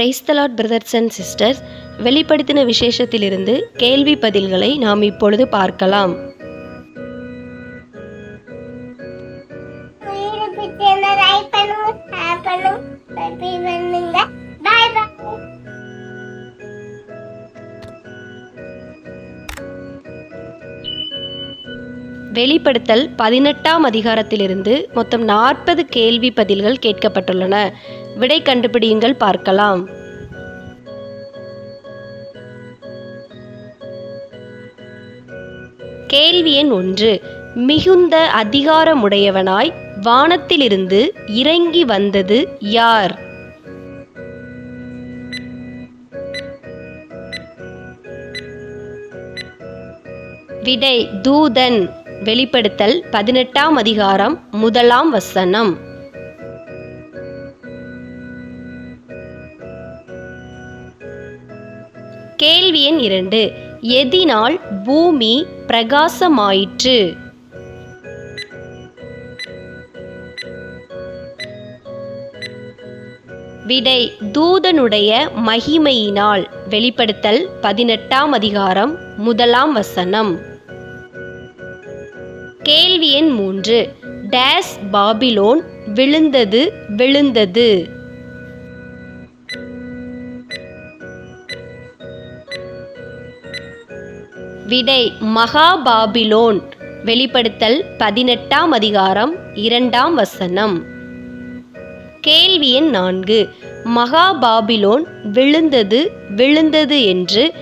Praise the Lord brothers and sisters வெளிப்படுத்தின விசேஷத்திலிருந்து கேள்வி பதில்களை நாம் இப்பொழுது பார்க்கலாம். வெளிப்படுத்தல் பதினெட்டாம் அதிகாரத்திலிருந்து மொத்தம் நாற்பது கேள்வி பதில்கள் கேட்கப்பட்டுள்ளன. விடை கண்டுபிடியுங்கள் பார்க்கலாம். கேள்வி எண் ஒன்று. மிகுந்த அதிகாரமுடையவனாய் வானத்திலிருந்து இறங்கி வந்தது யார்? விடை தூதன். வெளிப்படுத்தல் பதினெட்டாம் அதிகாரம் முதலாம் வசனம். எண் இரண்டு. எதினால் பூமி பிரகாசமாயிற்று. விடை தூதனுடைய மகிமையினால். வெளிப்படுத்தல் பதினெட்டாம் அதிகாரம் முதலாம் வசனம். கேள்வி எண் மூன்று. டேஸ் பாபிலோன் விழுந்தது விழுந்தது. விடை மகாபாபிலோன். வெளிப்படுத்தல் பதினெட்டாம் அதிகாரம் இரண்டாம் வசனம். கேள்வி எண் நான்கு. மகாபாபிலோன் விழுந்தது விழுந்தது என்று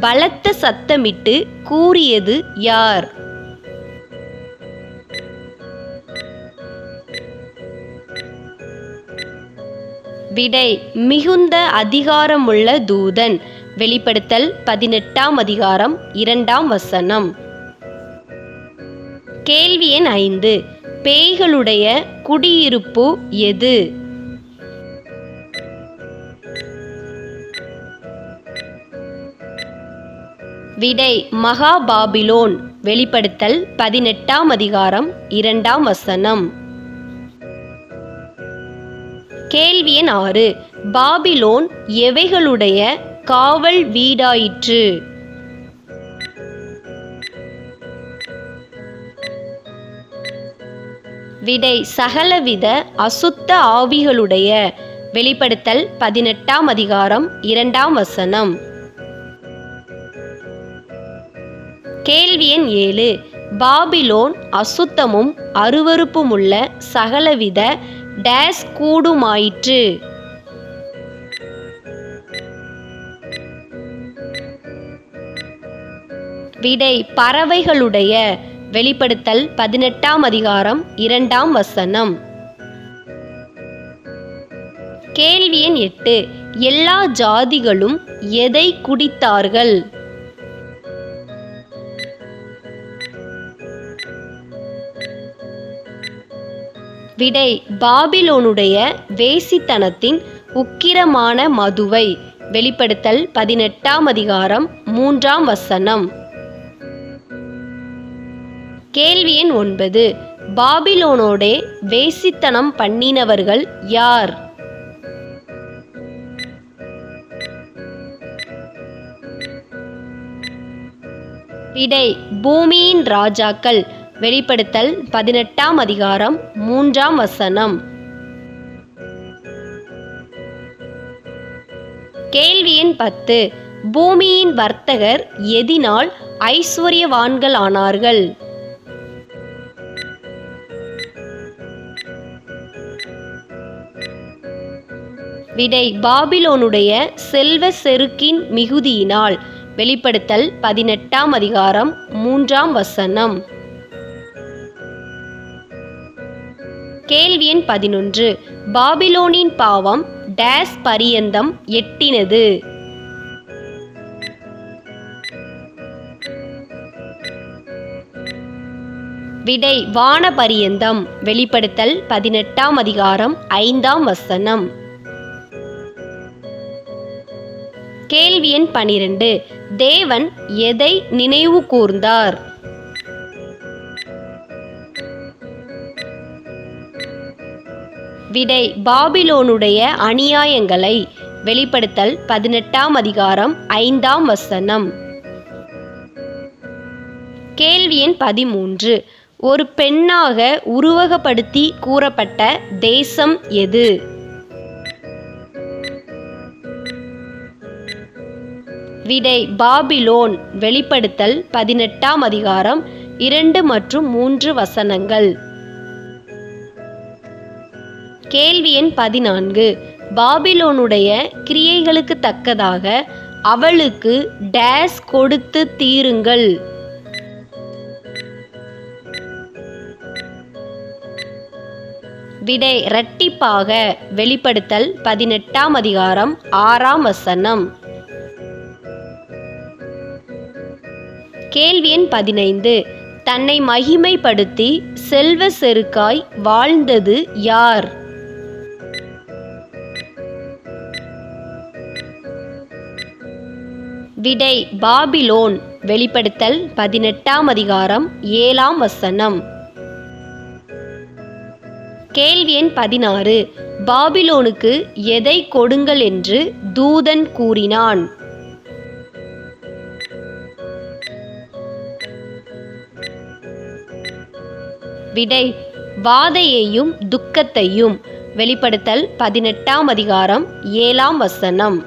பலத்த சத்தமிட்டு கூறியது யார்? விடை மிகுந்த அதிகாரமுள்ள தூதன். வெளிப்படுத்தல் பதினெட்டாம் அதிகாரம் இரண்டாம் வசனம். கேள்வி எண் ஐந்து. பேய்களுடைய குடியிருப்பு எது? விடை மகாபாபிலோன் வெளிப்படுத்தல் பதினெட்டாம் அதிகாரம் இரண்டாம் வசனம். கேள்வி எண் ஆறு. பாபிலோன் எவைகளுடைய காவல் வீடாயிற்று. விடை சகலவித அசுத்த ஆவிகளுடைய. வெளிப்படுத்தல் பதினெட்டாம் அதிகாரம் இரண்டாம் வசனம். கேள்வி எண் ஏழு. பாபிலோன் அசுத்தமும் அருவருப்புமுள்ள சகலவித டேஸ் கூடுமாயிற்று. விடை பறவைகளுடைய வெளிப்படுத்தல் பதினெட்டாம் அதிகாரம் இரண்டாம் வசனம். கேள்வி எண் எட்டு எல்லா ஜாதிகளும் எதை குடித்தார்கள்? விடை பாபிலோனுடைய வேசித்தனத்தின் உக்கிரமான மதுவை. வெளிப்படுத்தல் பதினெட்டாம் அதிகாரம் மூன்றாம் வசனம். கேள்வி எண் ஒன்பது. பாபிலோனோடே வேசித்தனம் பண்ணினவர்கள் யார்? விடை பூமியின் ராஜாக்கள். வெளிப்படுத்தல் பதினெட்டாம் அதிகாரம் மூன்றாம் வசனம். கேள்வி எண் பத்து. பூமியின் வர்த்தகர் எதினால் ஐஸ்வர்யவான்கள் ஆனார்கள் விடை பாபிலோனுடைய செல்வ செருக்கின் மிகுதியினால். வெளிப்படுத்தல் பதினெட்டாம் அதிகாரம் மூன்றாம் வசனம். கேள்வி எண் பதினொன்று. பாபிலோனின் பாவம் டேஸ் பரியந்தம் எட்டினது. விடை வான பரியந்தம் வெளிப்படுத்தல் பதினெட்டாம் அதிகாரம் ஐந்தாம் வசனம். கேள்வி எண் பனிரெண்டு. தேவன் எதை நினைவு கூர்ந்தார்? விடை பாபிலோனுடைய அநியாயங்களை. வெளிப்படுத்தல் பதினெட்டாம் அதிகாரம் ஐந்தாம் வசனம். கேள்வி எண் பதிமூன்று. ஒரு பெண்ணாக உருவகப்படுத்தி கூறப்பட்ட தேசம் எது? விடை பாபிலோன் வெளிப்படுத்தல் பதினெட்டாம் அதிகாரம் இரண்டு மற்றும் மூன்று வசனங்கள். கேள்வி எண் பதினான்கு. பாபிலோனுடைய கிரியைகளுக்கு தக்கதாக அவளுக்கு டேஸ் கொடுத்து தீருங்கள். விடை இரட்டிப்பாக வெளிப்படுத்தல் பதினெட்டாம் அதிகாரம் ஆறாம் வசனம். கேள்வி எண் பதினைந்து. தன்னை மகிமைப்படுத்தி செல்வ செருக்காய் வாழ்ந்தது யார்? விடை பாபிலோன். வெளிப்படுத்தல் பதினெட்டாம் அதிகாரம் ஏழாம் வசனம். கேள்வி எண் பதினாறு. பாபிலோனுக்கு எதை கொடுங்கள் என்று தூதன் கூறினான். விடை வாதையையும் துக்கத்தையும். வெளிப்படுத்தல் பதினெட்டாம் அதிகாரம் ஏழாம் வசனம்.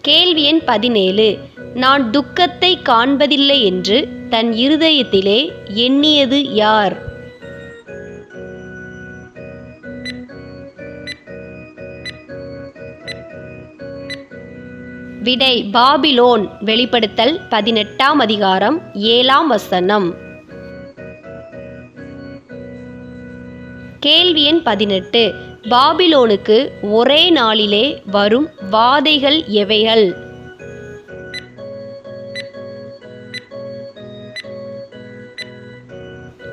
கேள்வி எண் பதினேழு. நான் துக்கத்தை காண்பதில்லை என்று தன் இருதயத்திலே எண்ணியது யார்? விடை பாபிலோன் வெளிப்படுத்தல் பதினெட்டாம் அதிகாரம் ஏழாம் வசனம். கேள்வி எண் பதினெட்டு. பாபிலோனுக்கு ஒரே நாளிலே வரும் வாதைகள் எவைகள்?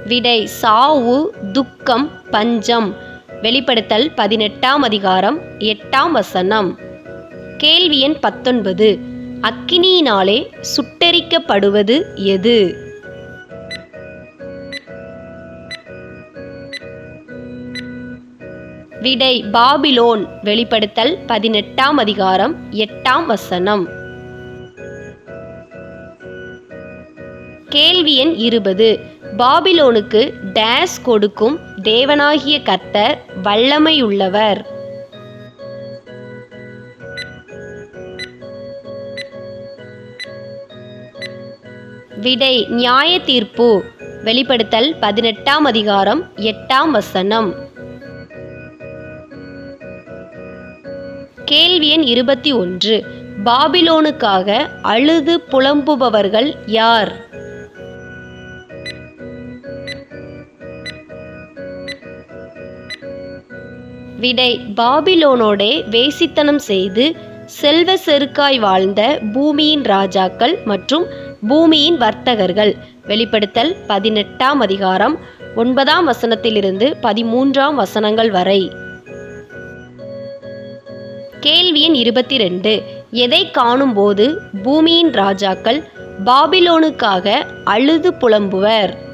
விடை சாவு துக்கம் பஞ்சம். வெளிப்படுத்தல் பதினெட்டாம் அதிகாரம் எட்டாம் வசனம். கேள்வி எண் பத்தொன்பது. அக்கினியினாலே சுட்டெரிக்கப்படுவது எது? விடை பாபிலோன் வெளிப்படுத்தல் பதினெட்டாம் அதிகாரம் எட்டாம் வசனம். கேள்வி எண் இருபது. பாபிலோனுக்கு டேஸ் கொடுக்கும் தேவனாகிய கர்த்தர் வல்லமையுள்ளவர். விடை நியாய தீர்ப்பு வெளிப்படுத்தல் பதினெட்டாம் அதிகாரம் எட்டாம் வசனம். கேள்வி எண் இருபத்தி ஒன்று. பாபிலோனுக்காக அழுது புலம்புபவர்கள் யார்? விடை பாபிலோனோடே வேசித்தனம் செய்து செல்வ செருக்காய் வாழ்ந்த பூமியின் ராஜாக்கள் மற்றும் பூமியின் வர்த்தகர்கள். வெளிப்படுத்தல் பதினெட்டாம் அதிகாரம் ஒன்பதாம் வசனத்திலிருந்து பதிமூன்றாம் வசனங்கள் வரை. கேள்வியின் இருபத்தி ரெண்டு எதை காணும்போது பூமியின் ராஜாக்கள் பாபிலோனுக்காக அழுது புலம்புவர்?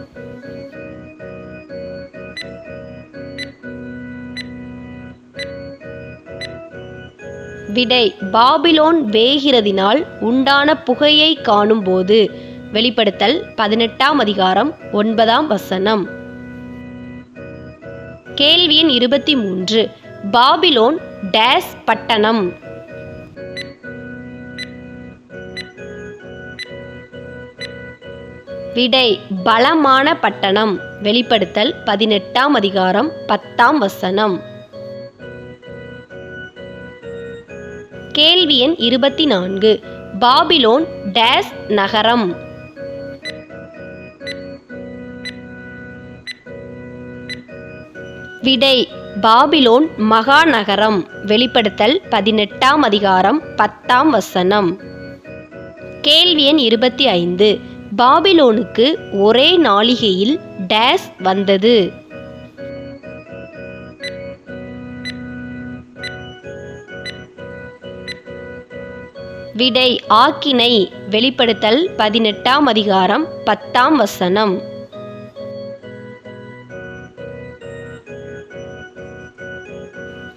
விடை பாபிலோன் வேகிறதினால் உண்டான புகையை காணும்போது. வெளிப்படுத்தல் பதினெட்டாம் அதிகாரம் ஒன்பதாம் வசனம். கேள்வி எண் இருபத்தி மூன்று. பாபிலோன் டேஸ் பட்டணம். விடை பலமான பட்டணம். வெளிப்படுத்தல் பதினெட்டாம் அதிகாரம் பத்தாம் வசனம். கேள்வி எண் இருபத்தி நான்கு பாபிலோன் டேஸ் நகரம். விடை பாபிலோன் மகாநகரம். வெளிப்படுத்தல் பதினெட்டாம் அதிகாரம் பத்தாம் வசனம். கேள்வி எண் இருபத்தி ஐந்து. பாபிலோனுக்கு ஒரே நாளிகையில் டேஸ் வந்தது. விடை ஆக்கினை வெளிப்படுத்தல் பதினெட்டாம் அதிகாரம் பத்தாம் வசனம்.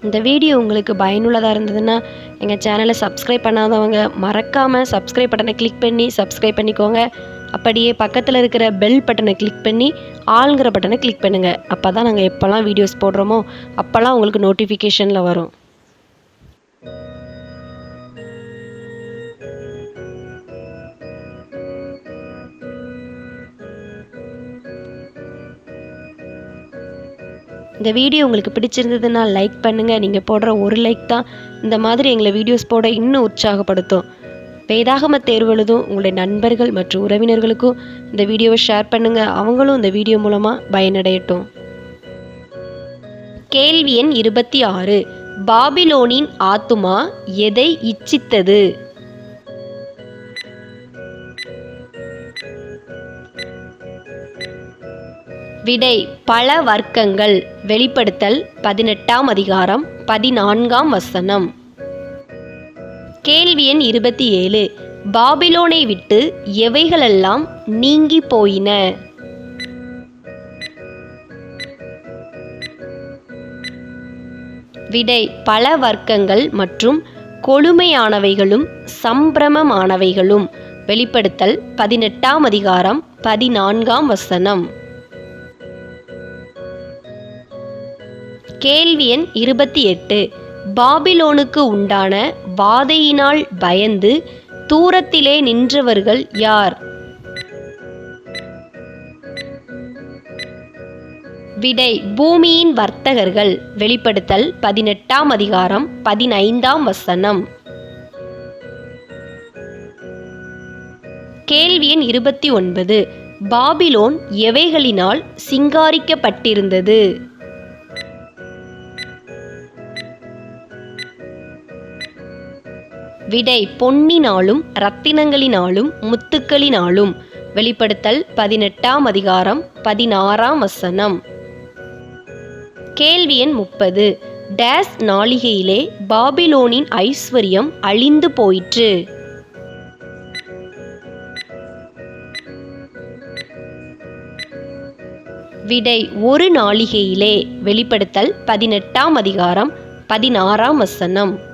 இந்த வீடியோ உங்களுக்கு பயனுள்ளதாக இருந்ததுன்னா எங்கள் சேனலை சப்ஸ்கிரைப் பண்ணாதவங்க மறக்காமல் சப்ஸ்கிரைப் பட்டனை கிளிக் பண்ணி சப்ஸ்கிரைப் பண்ணிக்கோங்க. அப்படியே பக்கத்தில் இருக்கிற பெல் பட்டனை கிளிக் பண்ணி ஆளுங்கிற பட்டனை கிளிக் பண்ணுங்கள் அப்போ தான் நாங்கள் எப்போல்லாம் வீடியோஸ் போடுறோமோ அப்போல்லாம் உங்களுக்கு நோட்டிஃபிகேஷனில் வரும். இந்த வீடியோ உங்களுக்கு பிடிச்சிருந்ததுன்னா லைக் பண்ணுங்கள் நீங்கள் போடுற ஒரு லைக் தான் இந்த மாதிரி எங்களை வீடியோஸ் போட இன்னும் உற்சாகப்படுத்தும். வேதாகம தேர்வு எழுதும் உங்களுடைய நண்பர்கள் மற்றும் உறவினர்களுக்கும் இந்த வீடியோவை ஷேர் பண்ணுங்கள் அவங்களும் இந்த வீடியோ மூலமாக பயனடையட்டும். கேள்வி எண் இருபத்தி ஆறு. பாபிலோனின் ஆத்துமா எதை இச்சித்தது? விடை பல வர்க்கங்கள். வெளிப்படுத்தல் பதினெட்டாம் அதிகாரம் பதினான்காம் வசனம். கேள்வி எண் இருபத்தி ஏழு. பாபிலோனை விட்டு எவைகளெல்லாம் நீங்கி போயின? விடை பல வர்க்கங்கள் மற்றும் கொழுமையானவைகளும் சம்பிரமமானவைகளும். வெளிப்படுத்தல் பதினெட்டாம் அதிகாரம் பதினான்காம் வசனம். கேள்வி எண் இருபத்தி எட்டு. பாபிலோனுக்கு உண்டான வாதையினால் பயந்து தூரத்திலே நின்றவர்கள் யார்? விடை பூமியின் வர்த்தகர்கள். வெளிப்படுத்தல் பதினெட்டாம் அதிகாரம் பதினைந்தாம் வசனம். கேள்வி எண் இருபத்தி ஒன்பது. பாபிலோன் எவைகளினால் சிங்காரிக்கப்பட்டிருந்தது? விடை பொன்னினாலும் இரத்தினங்களினாலும் முத்துக்களினாலும். வெளிப்படுத்தல் பதினெட்டாம் அதிகாரம் பதினாறாம் வசனம். கேள்வி எண் முப்பது. டேஸ் நாளிகையிலே பாபிலோனின் ஐஸ்வர்யம் அழிந்து போயிற்று. விடை ஒரு நாளிகையிலே. வெளிப்படுத்தல் பதினெட்டாம் அதிகாரம் பதினாறாம் வசனம்.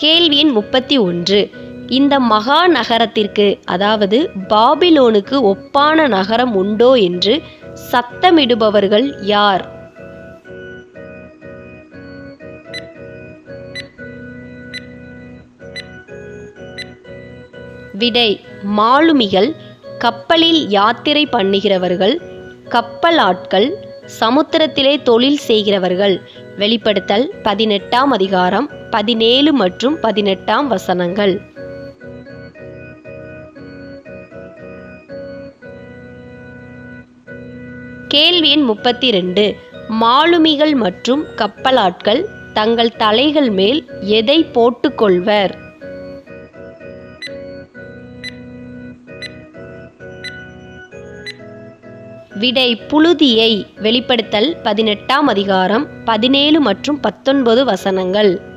கேள்வி எண் முப்பத்தி ஒன்று. இந்த மகா நகரத்திற்கு அதாவது பாபிலோனுக்கு ஒப்பான நகரம் உண்டோ என்று சத்தமிடுபவர்கள் யார்? விடை மாலுமிகள் கப்பலில் யாத்திரை பண்ணுகிறவர்கள் கப்பல் ஆட்கள் சமுத்திரத்திலே தொழில் செய்கிறவர்கள். வெளிப்படுத்தல் பதினெட்டாம் அதிகாரம். பதினேழு மற்றும் பதினெட்டாம் வசனங்கள். கேள்வி எண் முப்பத்தி ரெண்டு மாலுமிகள் மற்றும் கப்பலாட்கள் தங்கள் தலைகள் மேல் எதை போட்டுக்கொள்வர்? விடை புழுதியை வெளிப்படுத்தல் பதினெட்டாம் அதிகாரம் பதினேழு மற்றும் பத்தொன்பது வசனங்கள்.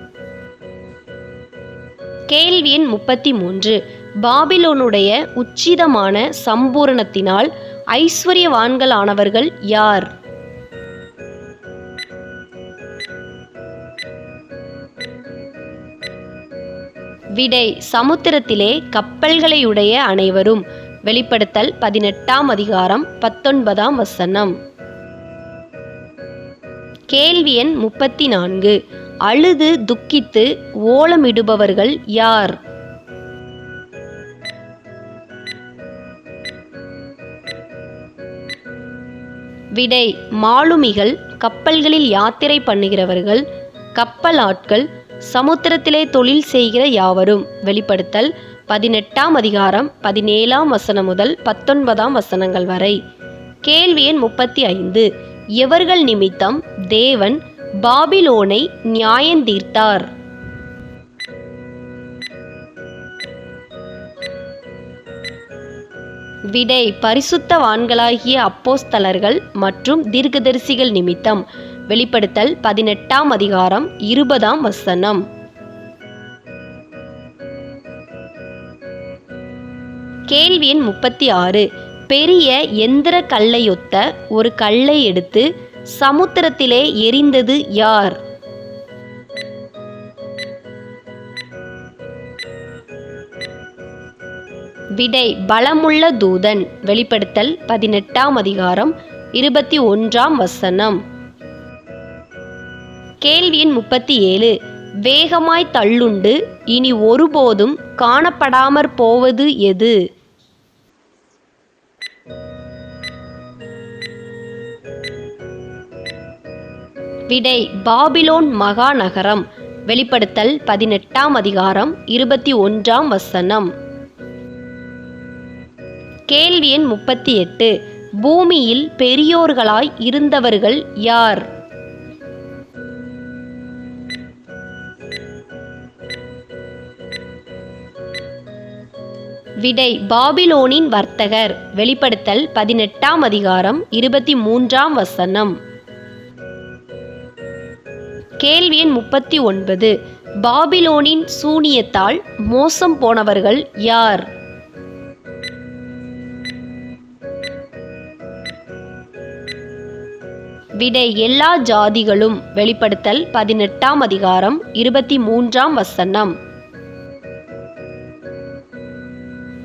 கேள்வி எண் முப்பத்தி மூன்று பாபிலோனுடைய உச்சிதமான சம்பூரணத்தினால் ஐஸ்வர்யவான்களானவர்கள் யார்? விடை சமுத்திரத்திலே கப்பல்களையுடைய அனைவரும். வெளிப்படுத்தல் பதினெட்டாம் அதிகாரம் பத்தொன்பதாம் வசனம். கேள்வி எண் முப்பத்தி நான்கு அழுது துக்கித்து ஓலமிடுபவர்கள் யார்? விடை மாலுமிகள் கப்பல்களில் யாத்திரை பண்ணுகிறவர்கள் கப்பல் ஆட்கள் சமுத்திரத்திலே தொழில் செய்கிற யாவரும். வெளிப்படுத்தல் பதினெட்டாம் அதிகாரம் பதினேழாம் வசனம் முதல் பத்தொன்பதாம் வசனங்கள் வரை. கேள்வி எண் முப்பத்தி ஐந்து. எவர்கள் நிமித்தம் தேவன் பாபிலோனை நியாயந்தீர்த்தார் விடை பரிசுத்தவான்களாகிய அப்போஸ்தலர்கள் மற்றும் தீர்க்கதரிசிகள் நிமித்தம். வெளிப்படுத்தல் பதினெட்டாம் அதிகாரம் இருபதாம் வசனம். கேள்வி எண் முப்பத்தி ஆறு. பெரிய எந்திர கல்லையொத்த ஒரு கல்லை எடுத்து சமுத்திரத்திலே எரிந்தது யார்? விடை பலமுள்ள தூதன். வெளிப்படுத்தல் பதினெட்டாம் அதிகாரம் இருபத்தி ஒன்றாம் வசனம். கேள்வியின் முப்பத்தி ஏழு. வேகமாய் தள்ளுண்டு இனி ஒருபோதும் காணப்படாமற் போவது எது? விடை பாபிலோன் மகாநகரம். வெளிப்படுத்தல் பதினெட்டாம் அதிகாரம் இருபத்தி ஒன்றாம் வசனம். கேள்வி எண் முப்பத்தி எட்டு. பூமியில் பெரியோர்களாய் இருந்தவர்கள் யார்? விடை பாபிலோனின் வர்த்தகர். வெளிப்படுத்தல் பதினெட்டாம் அதிகாரம் இருபத்தி மூன்றாம் வசனம். கேள்வி எண் முப்பத்தி ஒன்பது. பாபிலோனின் சூனியத்தால் மோசம் போனவர்கள் யார்? விடை எல்லா ஜாதிகளும். வெளிப்படுத்தல் பதினெட்டாம் அதிகாரம் இருபத்தி மூன்றாம் வசனம்.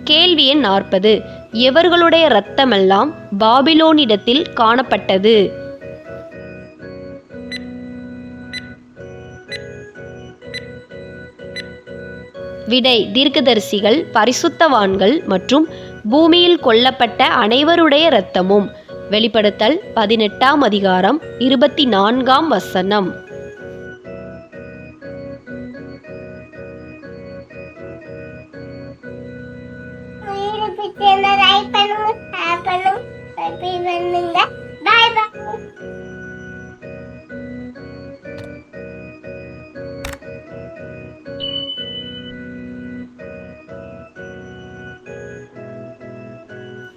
கேள்வி எண் நாற்பது. எவர்களுடைய இரத்தமெல்லாம் பாபிலோனிடத்தில் காணப்பட்டது? விடை தீர்க்கதரிசிகள் பரிசுத்தவான்கள் மற்றும் பூமியில் கொல்லப்பட்ட அனைவருடைய இரத்தமும். வெளிப்படுத்தல் பதினெட்டாம் அதிகாரம் இருபத்தி நான்காம் வசனம்.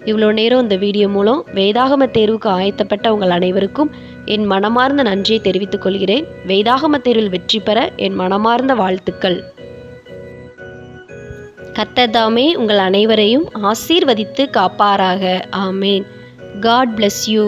இவ்வளோ நேரம் இந்த வீடியோ மூலம் வேதாகம தேர்வுக்கு ஆயத்தப்பட்ட உங்கள் அனைவருக்கும் என் மனமார்ந்த நன்றியை தெரிவித்துக் கொள்கிறேன். வேதாகம தேர்வில் வெற்றி பெற என் மனமார்ந்த வாழ்த்துக்கள். கத்ததாமே உங்கள் அனைவரையும் ஆசீர்வதித்து காப்பாராக. ஆமேன். God bless you